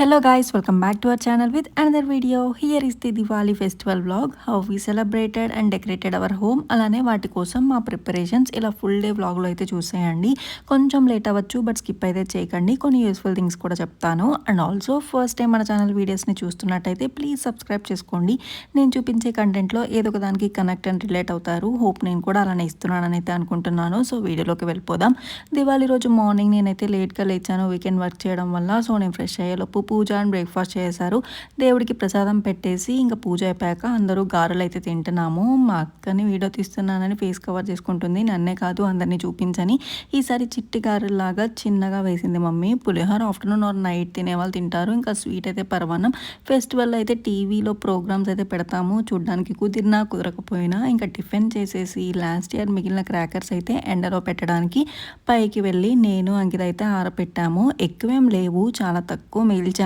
Hello guys, welcome back to our channel with another video. Here is the Diwali festival vlog, how we celebrated and decorated our home. అలానే వాటి కోసం మా preparations ఇలా full day వ్లాగ్లో అయితే చూసేయండి. కొంచెం లేట్ అవ్వచ్చు బట్ స్కిప్ అయితే చేయకండి. కొన్ని యూస్ఫుల్ థింగ్స్ కూడా చెప్తాను. అండ్ ఆల్సో ఫస్ట్ టైం మన ఛానల్ వీడియోస్ని చూస్తున్నట్టయితే ప్లీజ్ సబ్స్క్రైబ్ చేసుకోండి. నేను చూపించే కంటెంట్లో ఏదో ఒక దానికి కనెక్ట్ అండ్ రిలేట్ అవుతారు. హోప్ నేను కూడా అలానే ఇస్తున్నానని అయితే అనుకుంటున్నాను. సో వీడియోలోకి వెళ్ళిపోదాం. దివాళీ రోజు మార్నింగ్ నేనైతే లేట్గా లేచాను. వీకెండ్ వర్క్ చేయడం వల్ల సో నేను ఫ్రెష్ అయ్యేలోపు పూజ అండ్ బ్రేక్ఫాస్ట్ చేశారు. దేవుడికి ప్రసాదం పెట్టేసి ఇంకా పూజ అయిపోయాక అందరూ గారెలు అయితే తింటున్నాము. మా అక్కని వీడియో తీస్తున్నానని ఫేస్ కవర్ చేసుకుంటుంది. నన్నే కాదు అందరినీ చూపించని. ఈసారి చిట్టి గారెలాగా చిన్నగా వేసింది mummy. Pulihora afternoon or night తినే వాళ్ళు తింటారు. ఇంకా స్వీట్ అయితే పర్వాణం ఫెస్టివల్ అయితే టీవీలో ప్రోగ్రామ్స్ అయితే పెడతాము. చూడడానికి కుదిరినా కుదరకపోయినా ఇంకా టిఫిన్ చేసేసి లాస్ట్ ఇయర్ మిగిలిన క్రాకర్స్ అయితే ఎండలో పెట్టడానికి పైకి వెళ్ళి నేను అంకిత అయితే ఆరపెట్టాము. ఎక్కువేం లేవు చాలా తక్కువ మిగిల్చాము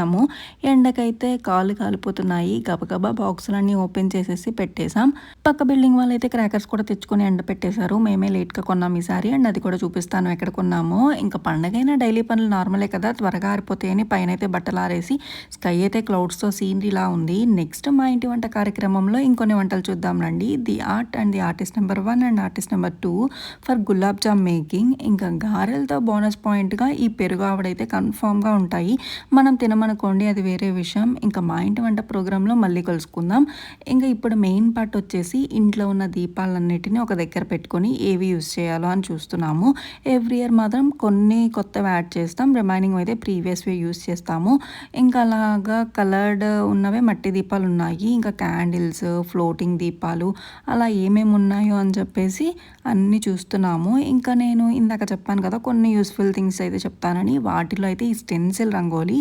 ఎండకైతే కాలు కాలిపోతున్నాయి. గబగబా బాక్సులన్నీ ఓపెన్ చేసేసి పెట్టేశాం. పక్క బిల్డింగ్ వాళ్ళు అయితే క్రాకర్స్ కూడా తెచ్చుకొని ఎండ పెట్టేశారు. మేమే లేట్గా కొన్నాం ఈసారి అండ్ అది కూడా చూపిస్తాను ఎక్కడ కొన్నాము. ఇంకా పండగైనా డైలీ పనులు నార్మలే కదా. త్వరగా ఆరిపోతాయని పైన అయితే బట్టలు ఆరేసి స్కై అయితే క్లౌడ్స్తో సీనరీలా ఉంది. నెక్స్ట్ మా ఇంటి వంట కార్యక్రమంలో ఇంకొన్ని వంటలు చూద్దాం రండి. The art and the artist number one and artist number two for gulab jam making. ఇంకా గారెలతో బోనస్ పాయింట్గా ఈ పెరుగు ఆవిడైతే కన్ఫామ్గా ఉంటాయి. మనం తినమనుకోండి అది వేరే విషయం. ఇంకా మా ఇంటి వంట ప్రోగ్రాంలో మళ్ళీ కలుసుకుందాం. ఇంకా ఇప్పుడు మెయిన్ పార్ట్ వచ్చేసి ఇంట్లో ఉన్న దీపాలన్నిటిని ఒక దగ్గర పెట్టుకొని ఏవి యూస్ చేయాలో అని చూస్తున్నాము. ఎవ్రీ ఇయర్ మాత్రం కొన్ని కొత్తవి యాడ్ చేస్తాం. రిమైనింగ్ అయితే ప్రీవియస్వి యూస్ చేస్తాము. ఇంకా అలాగా కలర్డ్ ఉన్నవే మట్టి దీపాలు ఉన్నాయి. ఇంకా క్యాండిల్స్ ఫ్లోటింగ్ దీపాలు అలా ఏమేమి ఉన్నాయో అని చెప్పేసి అన్నీ చూస్తున్నాము. ఇంకా నేను ఇందాక చెప్పాను కదా కొన్ని యూస్ఫుల్ థింగ్స్ అయితే చెప్తానని. వాటిలో అయితే ఈ స్టెన్సిల్ రంగోలీ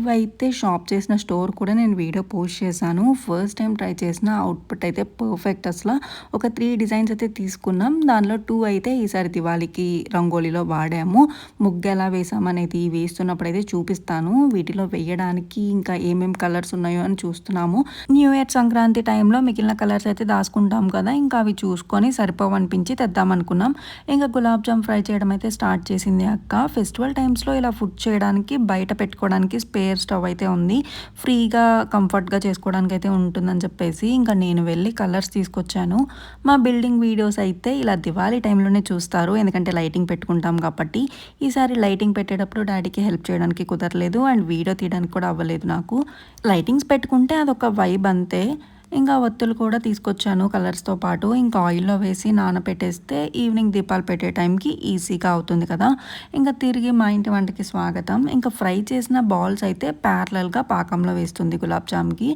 ఇవైతే షాప్ చేసిన స్టోర్ కూడా నేను వీడియో పోస్ట్ చేశాను. ఫస్ట్ టైం ట్రై చేసిన అవుట్పుట్ అయితే పర్ఫెక్ట్ అసలు. ఒక త్రీ డిజైన్స్ అయితే తీసుకున్నాం. దానిలో టూ అయితే ఈసారి దివాళీకి రంగోలీలో వాడాము. ముగ్గు ఎలా వేసామనేది వేస్తున్నప్పుడు అయితే చూపిస్తాను. వీటిలో వేయడానికి ఇంకా ఏమేమి కలర్స్ ఉన్నాయో అని చూస్తున్నాము. న్యూ ఇయర్ సంక్రాంతి టైంలో మిగిలిన కలర్స్ అయితే దాచుకుంటాం కదా. ఇంకా అవి చూసుకొని సరిపోవనిపించి తెద్దాం అనుకున్నాం. ఇంకా గులాబ్ జామ్ ఫ్రై చేయడం అయితే స్టార్ట్ చేసింది అక్క. ఫెస్టివల్ టైమ్స్లో ఇలా ఫుడ్ చేయడానికి బయట పెట్టుకోవడానికి స్పేర్ స్టవ్ అయితే ఉంది. ఫ్రీగా కంఫర్ట్గా చేసుకోవడానికి అయితే ఉంటుందని చెప్పేసి ఇంకా నేను వెళ్ళి కలర్స్ తీసుకొచ్చాను. మా బిల్డింగ్ వీడియోస్ అయితే ఇలా దివాళీ టైంలోనే చూస్తారు. ఎందుకంటే లైటింగ్ పెట్టుకుంటాం కాబట్టి ఈసారి లైటింగ్ పెట్టేటప్పుడు డాడీకి హెల్ప్ చేయడానికి కుదరలేదు. అండ్ వీడియో తీయడానికి కూడా అవ్వలేదు నాకు. లైటింగ్స్ పెట్టుకుంటే అదొక వైబ్ అంతే. ఇంకా ఒత్తులు కూడా తీసుకొచ్చాను కలర్స్తో పాటు. ఇంకా ఆయిల్లో వేసి నానబెట్టేస్తే ఈవినింగ్ దీపాలు పెట్టే టైంకి ఈజీగా అవుతుంది కదా. ఇంకా తిరిగి మా ఇంటి వంటకి స్వాగతం. ఇంకా ఫ్రై చేసిన బాల్స్ అయితే ప్యారలల్గా పాకంలో వేస్తుంది గులాబ్ జామ్కి.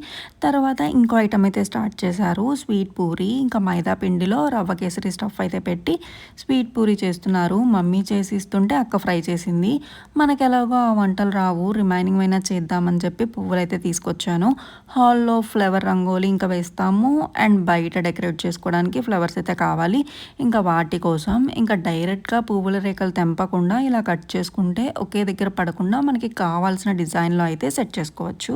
తర్వాత ఇంకో ఐటమ్ అయితే స్టార్ట్ చేశారు స్వీట్ పూరి. ఇంకా మైదా పిండిలో రవ్వ కేసరి స్టఫ్ అయితే పెట్టి స్వీట్ పూరి చేస్తున్నారు. మమ్మీ చేసి ఇస్తుంటే అక్క ఫ్రై చేసింది. మనకి ఎలాగో ఆ వంటలు రావు రిమైనింగ్ అయినా చేద్దామని చెప్పి పువ్వులు అయితే తీసుకొచ్చాను హాల్లో ఫ్లవర్ రంగోలి ఇంకా వేస్తాము. అండ్ బయట డెకరేట్ చేసుకోవడానికి ఫ్లవర్స్ అయితే కావాలి. ఇంకా వాటి కోసం ఇంకా డైరెక్ట్గా పువ్వుల రేఖలు తెంపకుండా ఇలా కట్ చేసుకుంటే ఒకే దగ్గర పడకుండా మనకి కావాల్సిన డిజైన్లో అయితే సెట్ చేసుకోవచ్చు.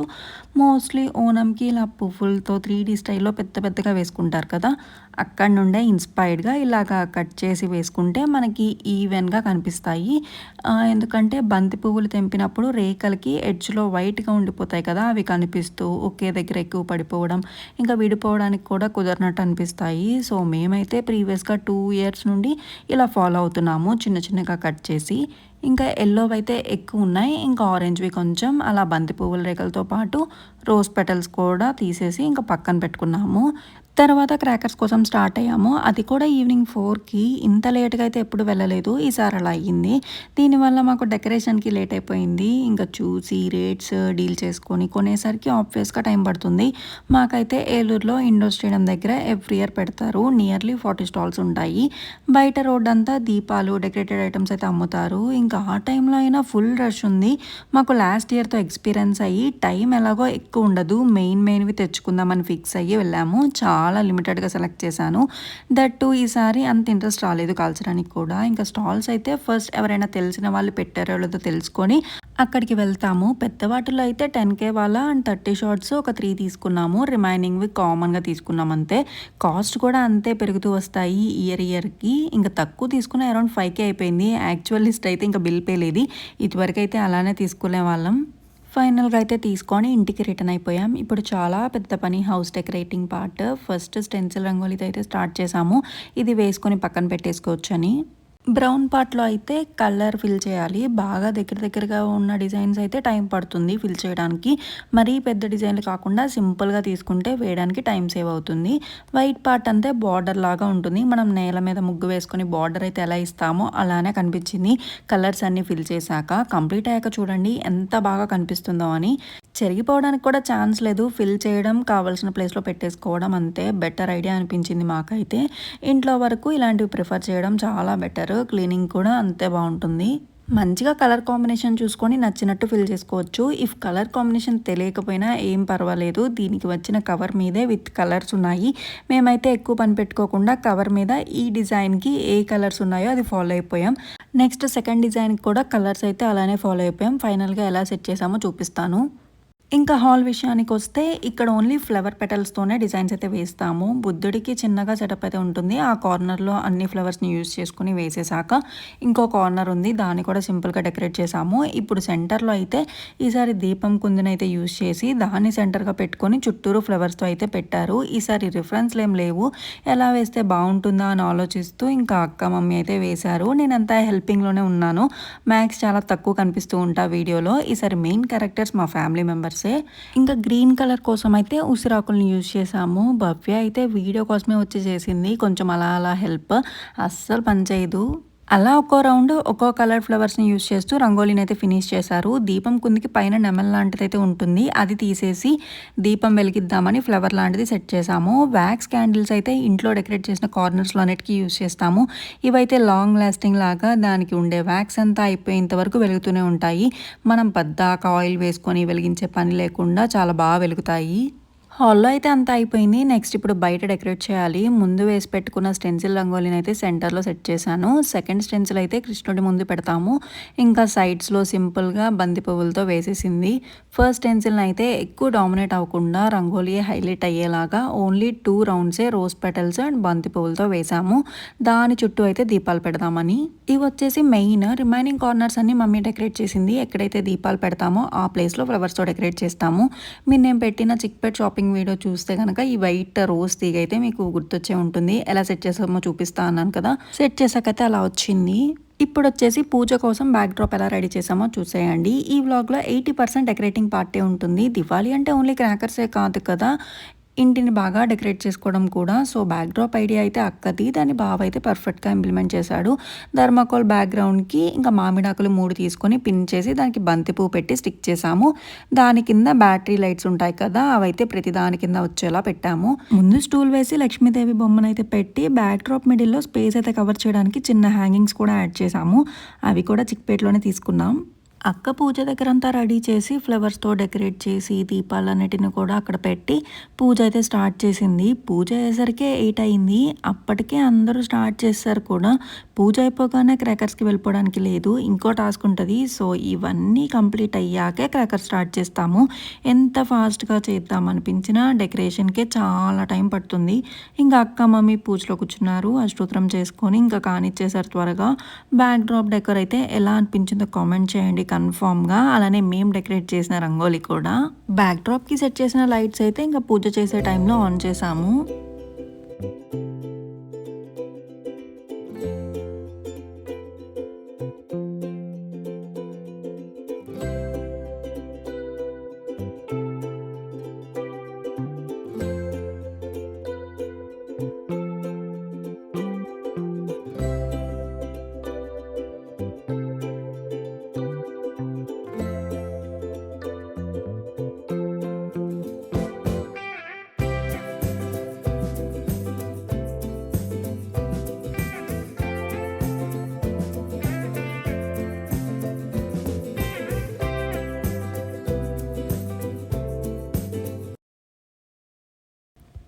మోస్ట్లీ ఓనంకి ఇలా పువ్వులతో త్రీ డీ స్టైల్లో పెద్ద పెద్దగా వేసుకుంటారు కదా. అక్కడ నుండే ఇన్స్పైర్డ్గా ఇలాగా కట్ చేసి వేసుకుంటే మనకి ఈవెన్గా కనిపిస్తాయి. ఎందుకంటే బంతి పువ్వులు తెంపినప్పుడు రేఖలకి ఎడ్జ్లో వైట్గా ఉండిపోతాయి కదా అవి కనిపిస్తూ ఒకే దగ్గర ఎక్కువ పడిపోవడం ఇంకా విడిపోవడానికి కూడా కుదరనట్టు అనిపిస్తాయి. సో మేమైతే ప్రీవియస్గా టూ ఇయర్స్ నుండి ఇలా ఫాలో అవుతున్నాము చిన్న చిన్నగా కట్ చేసి. ఇంకా ఎల్లో అయితే ఎక్కువ ఉన్నాయి ఇంకా ఆరెంజ్వి కొంచెం అలా బంతి పువ్వుల రేకలతో పాటు రోజ్ పెటల్స్ కూడా తీసేసి ఇంకా పక్కన పెట్టుకున్నాము. తర్వాత క్రాకర్స్ కోసం స్టార్ట్ అయ్యాము. అది కూడా ఈవినింగ్ ఫోర్కి ఇంత లేట్గా అయితే ఎప్పుడు వెళ్ళలేదు. ఈసారి అలా అయ్యింది. దీనివల్ల మాకు డెకరేషన్కి లేట్ అయిపోయింది. ఇంకా చూసి రేట్స్ డీల్ చేసుకొని కొనేసరికి ఆబ్వియస్గా టైం పడుతుంది. మాకైతే ఏలూరులో ఇండోర్ స్టేడియం దగ్గర ఎవ్రీ ఇయర్ పెడతారు. నియర్లీ ఫార్టీ స్టాల్స్ ఉంటాయి. బయట రోడ్ అంతా దీపాలు డెకరేటెడ్ ఐటమ్స్ అయితే అమ్ముతారు. ఇంకా ఆ టైంలో అయినా ఫుల్ రష్ ఉంది. మాకు లాస్ట్ ఇయర్తో ఎక్స్పీరియన్స్ అయ్యి టైం ఎలాగో ఎక్కువ ఉండదు. మెయిన్ మెయిన్వి తెచ్చుకుందామని ఫిక్స్ అయ్యి వెళ్ళాము. చాలా చాలా లిమిటెడ్గా సెలెక్ట్ చేశాను. దట్ టు ఈసారి అంత ఇంట్రెస్ట్ రాలేదు కాల్చడానికి కూడా. ఇంకా స్టాల్స్ అయితే ఫస్ట్ ఎవరైనా తెలిసిన వాళ్ళు పెట్టారో లేదో తెలుసుకొని అక్కడికి వెళ్తాము. పెద్ద వాటిలో అయితే టెన్ కే వాళ్ళ అండ్ థర్టీ షార్ట్స్ ఒక త్రీ తీసుకున్నాము. రిమైనింగ్వి కామన్గా తీసుకున్నాం అంతే. కాస్ట్ కూడా అంతే పెరుగుతూ వస్తాయి ఇయర్ ఇయర్కి. ఇంకా తక్కువ తీసుకున్న అరౌండ్ ఫైవ్ కే అయిపోయింది. యాక్చువల్ లిస్ట్ అయితే ఇంకా బిల్ పే లేదు. ఇదివరకు అయితే అలానే తీసుకునే వాళ్ళం. ఫైనల్గా అయితే తీసుకొని ఇంటికి రిటర్న్ అయిపోయాం. ఇప్పుడు చాలా పెద్ద పని house decorating part. First stencil రంగోలీతో అయితే స్టార్ట్ చేసాము. ఇది వేసుకొని పక్కన పెట్టేసుకోవచ్చు అని బ్రౌన్ పార్ట్లో అయితే కలర్ ఫిల్ చేయాలి. బాగా దగ్గర దగ్గరగా ఉన్న డిజైన్స్ అయితే టైం పడుతుంది ఫిల్ చేయడానికి. మరీ పెద్ద డిజైన్లు కాకుండా సింపుల్గా తీసుకుంటే వేయడానికి టైం సేవ్ అవుతుంది. వైట్ పార్ట్ అంతే బార్డర్ లాగా ఉంటుంది. మనం నేల మీద ముగ్గు వేసుకొని బార్డర్ అయితే ఎలా ఇస్తామో అలానే కనిపించింది. కలర్స్ అన్నీ ఫిల్ చేశాక కంప్లీట్ అయ్యాక చూడండి ఎంత బాగా కనిపిస్తుందో అని. చెరిగిపోవడానికి కూడా ఛాన్స్ లేదు. ఫిల్ చేయడం కావాల్సిన ప్లేస్లో పెట్టేసుకోవడం అంతే బెటర్ ఐడియా అనిపించింది మాకైతే. ఇంట్లో వరకు ఇలాంటివి ప్రిఫర్ చేయడం చాలా బెటర్. క్లీనింగ్ కూడా అంతే బాగుంటుంది. మంచిగా కలర్ కాంబినేషన్ చూసుకొని నచ్చినట్టు ఫిల్ చేసుకోవచ్చు. ఇఫ్ కలర్ కాంబినేషన్ తెలియకపోయినా ఏం పర్వాలేదు. దీనికి వచ్చిన కవర్ మీదే విత్ కలర్స్ ఉన్నాయి. మేమైతే ఎక్కువ పని పెట్టుకోకుండా కవర్ మీద ఈ డిజైన్కి ఏ కలర్స్ ఉన్నాయో అది ఫాలో అయిపోయాం. నెక్స్ట్ సెకండ్ డిజైన్కి కూడా కలర్స్ అయితే అలానే ఫాలో అయిపోయాం. ఫైనల్గా ఎలా సెట్ చేసామో చూపిస్తాను. ఇంకా హాల్ విషయానికి వస్తే ఇక్కడ ఓన్లీ ఫ్లవర్ పెటల్స్తోనే డిజైన్స్ అయితే వేస్తాము. బుద్ధుడికి చిన్నగా సెటప్ అయితే ఉంటుంది. ఆ కార్నర్లో అన్ని ఫ్లవర్స్ని యూజ్ చేసుకుని వేసేసాక ఇంకో కార్నర్ ఉంది. దాన్ని కూడా సింపుల్గా డెకరేట్ చేసాము ఇప్పుడు సెంటర్లో అయితే ఈసారి దీపం కుందినైతే యూజ్ చేసి దాన్ని సెంటర్గా పెట్టుకొని చుట్టూరు ఫ్లవర్స్తో అయితే పెట్టారు. ఈసారి రిఫరెన్స్లు ఏం లేవు. ఎలా వేస్తే బాగుంటుందా అని ఆలోచిస్తూ ఇంకా అక్క మమ్మీ అయితే వేశారు. నేనంతా హెల్పింగ్లోనే ఉన్నాను. మ్యాక్స్ చాలా తక్కువ కనిపిస్తూ ఉంటా వీడియోలో. ఈసారి మెయిన్ క్యారెక్టర్స్ మా ఫ్యామిలీ మెంబర్స్ ఫ్లవర్సే ఇంకా గ్రీన్ కలర్ కోసం అయితే ఉసిరాకుల్ని యూజ్ చేసాము భవ్య అయితే వీడియో కోసమే వచ్చి చేసింది. కొంచెం అలా అలా హెల్ప్. అస్సలు పనిచేయదు. అలా ఒక్కో రౌండ్ ఒక్కో కలర్ ఫ్లవర్స్ని యూస్ చేస్తూ రంగోలీని అయితే ఫినిష్ చేశారు. దీపం కుందికి పైన నెమల్ లాంటిది అయితే ఉంటుంది. అది తీసేసి దీపం వెలిగిద్దామని ఫ్లవర్ లాంటిది సెట్ చేసాము వ్యాక్స్ క్యాండిల్స్ అయితే ఇంట్లో డెకరేట్ చేసిన కార్నర్స్లో అన్నిటికీ యూస్ చేస్తాము. ఇవైతే లాంగ్ లాస్టింగ్ లాగా దానికి ఉండే వ్యాక్స్ అంతా అయిపోయేంత వరకు వెలుగుతూనే ఉంటాయి. మనం పద్దాక ఆయిల్ వేసుకొని వెలిగించే పని లేకుండా చాలా బాగా వెలుగుతాయి. హాల్లో అయితే అంతా అయిపోయింది. నెక్స్ట్ ఇప్పుడు బయట డెకరేట్ చేయాలి. ముందు వేసి పెట్టుకున్న స్టెన్సిల్ రంగోలీని అయితే సెంటర్లో సెట్ చేశాను. సెకండ్ స్టెన్సిల్ అయితే కృష్ణుడి ముందు పెడతాము. ఇంకా సైడ్స్లో సింపుల్గా బంతి పువ్వులతో వేసేసింది. ఫస్ట్ స్టెన్సిల్ని అయితే ఎక్కువ డామినేట్ అవ్వకుండా రంగోలీ హైలైట్ అయ్యేలాగా ఓన్లీ టూ రౌండ్సే రోజ్ పెటల్స్ అండ్ బంతి పువ్వులతో వేసాము దాని చుట్టూ అయితే దీపాలు పెడదామని. ఇవి వచ్చేసి మెయిన్. రిమైనింగ్ కార్నర్స్ అన్ని మమ్మీ డెకరేట్ చేసింది. ఎక్కడైతే దీపాలు పెడతామో ఆ ప్లేస్లో ఫ్లవర్స్తో డెకరేట్ చేస్తాము. మీరు నేను పెట్టిన చిక్పెట్ షాపింగ్ వీడియో చూస్తే కనుక ఈ వైట్ రోజ్ తీగ అయితే మీకు గుర్తొచ్చే ఉంటుంది. ఎలా సెట్ చేసామో చూపిస్తా అన్నాను కదా. సెట్ చేసాకైతే అలా వచ్చింది. ఇప్పుడు వచ్చేసి పూజ కోసం బ్యాక్ డ్రాప్ ఎలా రెడీ చేసామో చూసేయండి. ఈ వ్లాగ్లో ఎయిటీ పర్సెంట్ డెకరేటింగ్ పార్టీ ఉంటుంది. దివాళీ అంటే ఓన్లీ క్రాకర్సే కాదు కదా. ఇంటిని బాగా డెకరేట్ చేసుకోవడం కూడా. సో బ్యాక్ డ్రాప్ ఐడియా అయితే అక్కది. దాని బావ అయితే పర్ఫెక్ట్గా ఇంప్లిమెంట్ చేశాడు. ధర్మకోల్ బ్యాక్గ్రౌండ్కి ఇంకా మామిడాకులు మూడు తీసుకొని పిన్ చేసి దానికి బంతి పువ్వు పెట్టి స్టిక్ చేసాము దాని కింద బ్యాటరీ లైట్స్ ఉంటాయి కదా అవైతే ప్రతి దాని కింద వచ్చేలా పెట్టాము. ముందు స్టూల్ వేసి లక్ష్మీదేవి బొమ్మను అయితే పెట్టి బ్యాక్ డ్రాప్ మిడిల్లో స్పేస్ అయితే కవర్ చేయడానికి చిన్న హ్యాంగింగ్స్ కూడా యాడ్ చేసాము అవి కూడా చిక్పేట్లోనే తీసుకున్నాం. అక్క పూజ దగ్గర అంతా రెడీ చేసి ఫ్లవర్స్తో డెకరేట్ చేసి దీపాలన్నిటిని కూడా అక్కడ పెట్టి పూజ అయితే స్టార్ట్ చేసింది. పూజ అయ్యేసరికి ఎయిట్ అయింది. అప్పటికే అందరూ స్టార్ట్ చేస్తారు కూడా. పూజ అయిపోగానే క్రాకర్స్కి వెళ్ళిపోవడానికి లేదు. ఇంకో టాస్క్ ఉంటుంది. సో ఇవన్నీ కంప్లీట్ అయ్యాకే క్రాకర్స్ స్టార్ట్ చేస్తాము. ఎంత ఫాస్ట్గా చేద్దాం అనిపించినా డెకరేషన్కే చాలా టైం పడుతుంది. ఇంకా అక్క మమ్మీ పూజలో కూర్చున్నారు. అష్టోత్తరం చేసుకొని ఇంకా కానిచ్చేసారు త్వరగా. బ్యాక్ డ్రాప్ డెకర్ అయితే ఎలా అనిపించిందో కామెంట్ చేయండి. కన్ఫామ్గా అలానే మేము డెకరేట్ చేసిన రంగోలీ కూడా బ్యాక్ డ్రాప్కి సెట్ చేసిన లైట్స్ అయితే ఇంకా పూజ చేసే టైంలో ఆన్ చేసాము.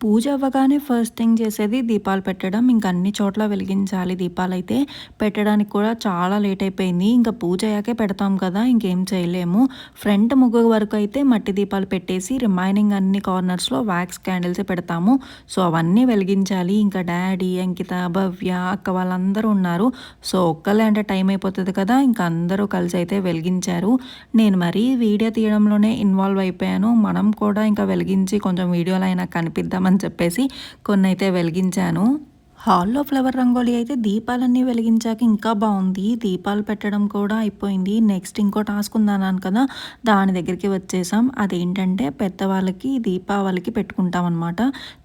పూజ అవ్వగానే ఫస్ట్ థింగ్ చేసేది దీపాలు పెట్టడం. ఇంకా అన్ని చోట్ల వెలిగించాలి దీపాలు అయితే పెట్టడానికి కూడా చాలా లేట్ అయిపోయింది. ఇంకా పూజ అయ్యాకే పెడతాం కదా ఇంకేం చేయలేము. ఫ్రంట్ ముగ్గు వరకు అయితే మట్టి దీపాలు పెట్టేసి రిమైనింగ్ అన్ని కార్నర్స్లో వ్యాక్స్ క్యాండిల్స్ పెడతాము. సో అవన్నీ వెలిగించాలి. ఇంకా డాడీ అంకిత భవ్య అక్క వాళ్ళందరూ ఉన్నారు. సో ఒక్కలే అంటే టైం అయిపోతుంది కదా ఇంకా అందరూ కలిసి అయితే వెలిగించారు. నేను మరీ వీడియో తీయడంలోనే ఇన్వాల్వ్ అయిపోయాను. మనం కూడా ఇంకా వెలిగించి కొంచెం వీడియోలో అయినా కనిపిద్దామని చెప్పేసి కొన్ని అయితే వెలిగించాను. హాల్లో ఫ్లవర్ రంగోలీ అయితే దీపాలన్నీ వెలిగించాక ఇంకా బాగుంది. దీపాలు పెట్టడం కూడా అయిపోయింది. నెక్స్ట్ ఇంకో టాస్క్ ఉందన్నాను కదా దాని దగ్గరికి వచ్చేసాం. అదేంటంటే పెద్దవాళ్ళకి దీపావళికి పెట్టుకుంటాం అనమాట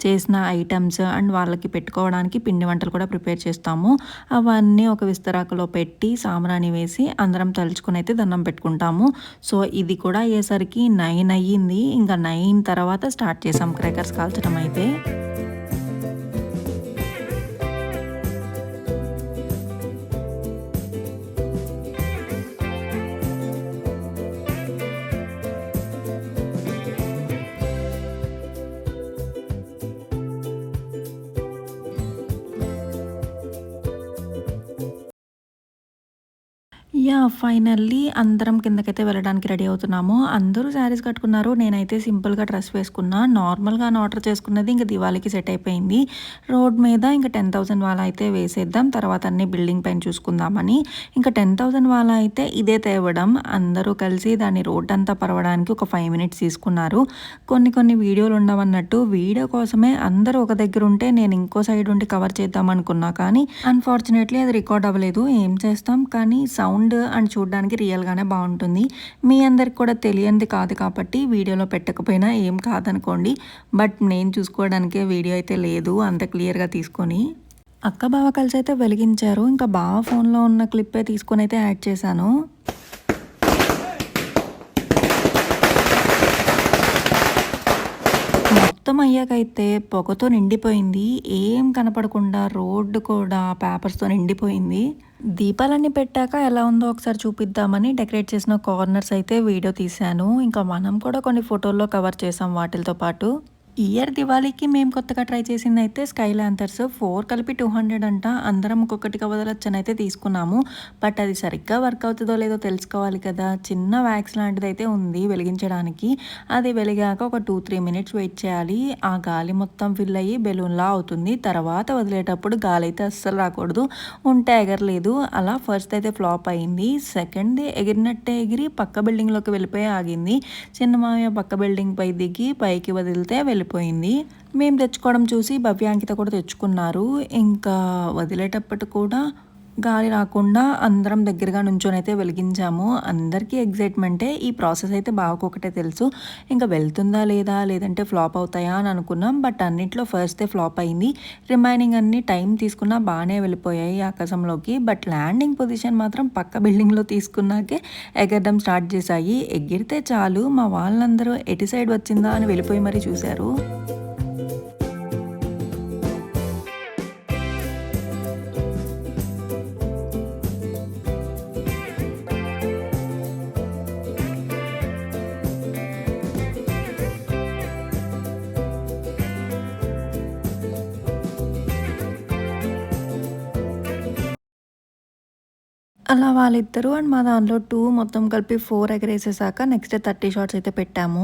చేసిన ఐటమ్స్ అండ్ వాళ్ళకి పెట్టుకోవడానికి పిండి వంటలు కూడా ప్రిపేర్ చేస్తాము. అవన్నీ ఒక విస్తరాకులో పెట్టి సామరాని వేసి అందరం తలుచుకుని అయితే దండం పెట్టుకుంటాము. సో ఇది కూడా అయ్యేసరికి నైన్ అయ్యింది. ఇంకా నైన్ తర్వాత స్టార్ట్ చేసాం. క్రేకర్స్ కాల్చడం అయితే. ఫైనల్లీ అందరం కిందకైతే వెళ్ళడానికి రెడీ అవుతున్నాము. అందరూ శారీస్ కట్టుకున్నారు. నేనైతే సింపుల్గా డ్రెస్ వేసుకున్నా. నార్మల్గా ఆర్డర్ చేసుకున్నది ఇంకా దివాళీకి సెట్ అయిపోయింది. రోడ్ మీద ఇంకా టెన్ థౌసండ్ వాళ్ళ అయితే వేసేద్దాం. తర్వాత అన్ని బిల్డింగ్ పైన చూసుకుందామని. ఇంకా టెన్ థౌసండ్ వాళ్ళ అయితే ఇదే తేవడం. అందరూ కలిసి దాన్ని రోడ్ అంతా పరవడానికి ఒక ఫైవ్ మినిట్స్ తీసుకున్నారు. కొన్ని కొన్ని వీడియోలు ఉండవన్నట్టు వీడియో కోసమే అందరూ ఒక దగ్గర ఉంటే నేను ఇంకో సైడ్ ఉండి కవర్ చేద్దాం అనుకున్నా కానీ అన్ఫార్చునేట్లీ అది రికార్డ్ అవ్వలేదు. ఏం చేస్తాం? కానీ సౌండ్ అండ్ చూడడానికి రియల్గానే బాగుంటుంది. మీ అందరికి కూడా తెలియంది కాదు కాబట్టి వీడియోలో పెట్టకపోయినా ఏం కాదనుకోండి. బట్ నేను చూసుకోవడానికే వీడియో అయితే లేదు అంత క్లియర్గా తీసుకొని. అక్క బావ కలిసి అయితే వెలిగించారు. ఇంకా బావ ఫోన్లో ఉన్న క్లిప్పే తీసుకొని అయితే యాడ్ చేశాను. మొత్తం అయ్యాకైతే పొగతో నిండిపోయింది. ఏం కనపడకుండా రోడ్డు కూడా పేపర్స్తో నిండిపోయింది. దీపాలన్నీ పెట్టాక ఎలా ఉందో ఒకసారి చూపిద్దామని డెకరేట్ చేసిన కార్నర్స్ అయితే వీడియో తీశాను. ఇంకా మనం కూడా కొన్ని ఫోటోల్లో కవర్ చేసాం వాటితో పాటు. ఇయర్ దివాళీకి మేము కొత్తగా ట్రై చేసింది అయితే స్కై ల్యాంతర్స్ ఫోర్ కలిపి టూ హండ్రెడ్ అంట. అందరం ఒక్కొక్కటి వదలొచ్చని అయితే తీసుకున్నాము. బట్ అది సరిగ్గా వర్క్ అవుతుందో లేదో తెలుసుకోవాలి కదా. చిన్న వ్యాక్స్ లాంటిది అయితే ఉంది వెలిగించడానికి. అది వెలిగాక ఒక టూ త్రీ మినిట్స్ వెయిట్ చేయాలి. ఆ గాలి మొత్తం ఫిల్ అయ్యి బెలూన్లా అవుతుంది. తర్వాత వదిలేటప్పుడు గాలి అయితే అస్సలు రాకూడదు. ఉంటే ఎగరలేదు అలా ఫస్ట్ అయితే ఫ్లాప్ అయింది. సెకండ్ ఎగిరినట్టే ఎగిరి పక్క బిల్డింగ్లోకి వెళ్ళిపోయి ఆగింది. చిన్న మామయ్య పక్క బిల్డింగ్ పై దిగి పైకి వదిలితే వెళ్ళి వెళ్ళిపోయింది. మేము తెచ్చుకోవడం చూసి భవ్యాంకిత కూడా తెచ్చుకున్నారు. ఇంకా వదిలేటప్పటి కూడా గాలి రాకుండా అందరం దగ్గరగా నుంచొని అయితే వెలిగించాము. అందరికీ ఎగ్జైట్మెంటే ఈ ప్రాసెస్ అయితే బావకొకటే తెలుసు. ఇంకా వెళ్తుందా లేదా లేదంటే ఫ్లాప్ అవుతాయా అని అనుకున్నాం. బట్ అన్నింటిలో ఫస్ట్ ఫ్లాప్ అయింది. రిమైనింగ్ అన్ని టైం తీసుకున్నా బాగానే వెళ్ళిపోయాయి ఆకాశంలోకి. బట్ ల్యాండింగ్ పొజిషన్ మాత్రం పక్క బిల్డింగ్లో తీసుకున్నాకే ఎగరడం స్టార్ట్ చేశాయి. ఎగిరితే చాలు మా వాళ్ళందరూ ఎటు సైడ్ వచ్చిందా అని వెళ్ళిపోయి మరీ చూశారు. అలా వాళ్ళిద్దరూ అండ్ మా దాంట్లో టూ మొత్తం కలిపి ఫోర్ ఎగరేసేసాక నెక్స్ట్ థర్టీ షార్ట్స్ అయితే పెట్టాము.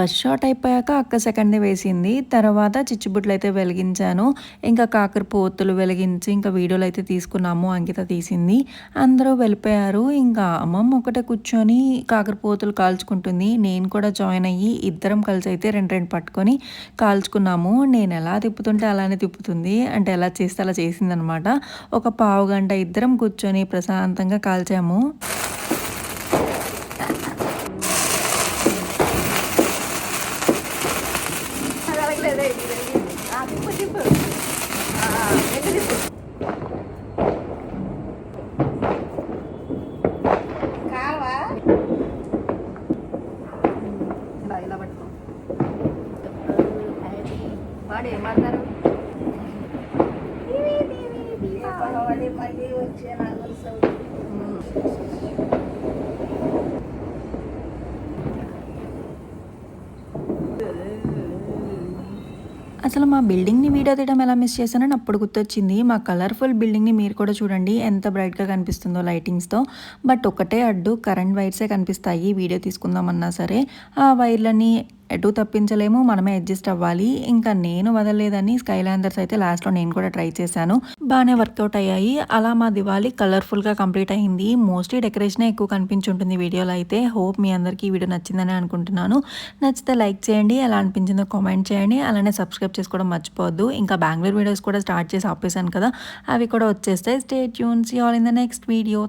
ఫస్ట్ షాట్ అయిపోయాక అక్క సెకండ్ వేసింది. తర్వాత చిచ్చుబుట్లు అయితే వెలిగించాను. ఇంకా కాకర పోతులు వెలిగించి ఇంకా వీడియోలు అయితే తీసుకున్నాము. అంకిత తీసింది. అందరూ వెళ్ళిపోయారు. ఇంకా అమ్మమ్మ ఒకటే కూర్చొని కాకర పోతులు కాల్చుకుంటుంది. నేను కూడా జాయిన్ అయ్యి ఇద్దరం కలిసి అయితే రెండు రెండు పట్టుకొని కాల్చుకున్నాము. నేను ఎలా తిప్పుతుంటే అలానే తిప్పుతుంది. అంటే ఎలా చేస్తే అలా చేసిందనమాట. ఒక పావు గంట ఇద్దరం కూర్చొని ప్రశాంతంగా కాల్చాము వాడు ఏమంటారు దీపావళి మళ్ళీ వచ్చే నాకు అసలు మా బిల్డింగ్ని వీడియో తీయడం ఎలా మిస్ చేశానని అప్పుడు గుర్తొచ్చింది. మా కలర్ఫుల్ బిల్డింగ్ని మీరు కూడా చూడండి. ఎంత బ్రైట్గా కనిపిస్తుందో లైటింగ్స్తో. బట్ ఒకటే అడ్డు కరెంట్ వైర్సే కనిపిస్తాయి. వీడియో తీసుకుందామన్నా సరే. ఆ వైర్లని ఎటు తప్పించలేము మనమే అడ్జస్ట్ అవ్వాలి. ఇంకా నేను వదలలేదని స్కై ల్యాండర్స్ అయితే లాస్ట్లో నేను కూడా ట్రై చేశాను. బాగానే వర్కౌట్ అయ్యాయి. అలా మా దివాళీ కలర్ఫుల్గా కంప్లీట్ అయింది. మోస్ట్లీ డెకరేషనే ఎక్కువ కనిపించుంటుంది వీడియోలో అయితే. హోప్ మీ అందరికీ ఈ వీడియో నచ్చిందని అనుకుంటున్నాను. నచ్చితే లైక్ చేయండి ఎలా అనిపించిందో కామెంట్ చేయండి. అలానే సబ్స్క్రైబ్ చేసుకోవడం మర్చిపోవద్దు. ఇంకా బెంగళూరు వీడియోస్ కూడా స్టార్ట్ చేసి ఆపేసాను కదా. అవి కూడా వచ్చేస్తాయి. Stay tuned all in the next video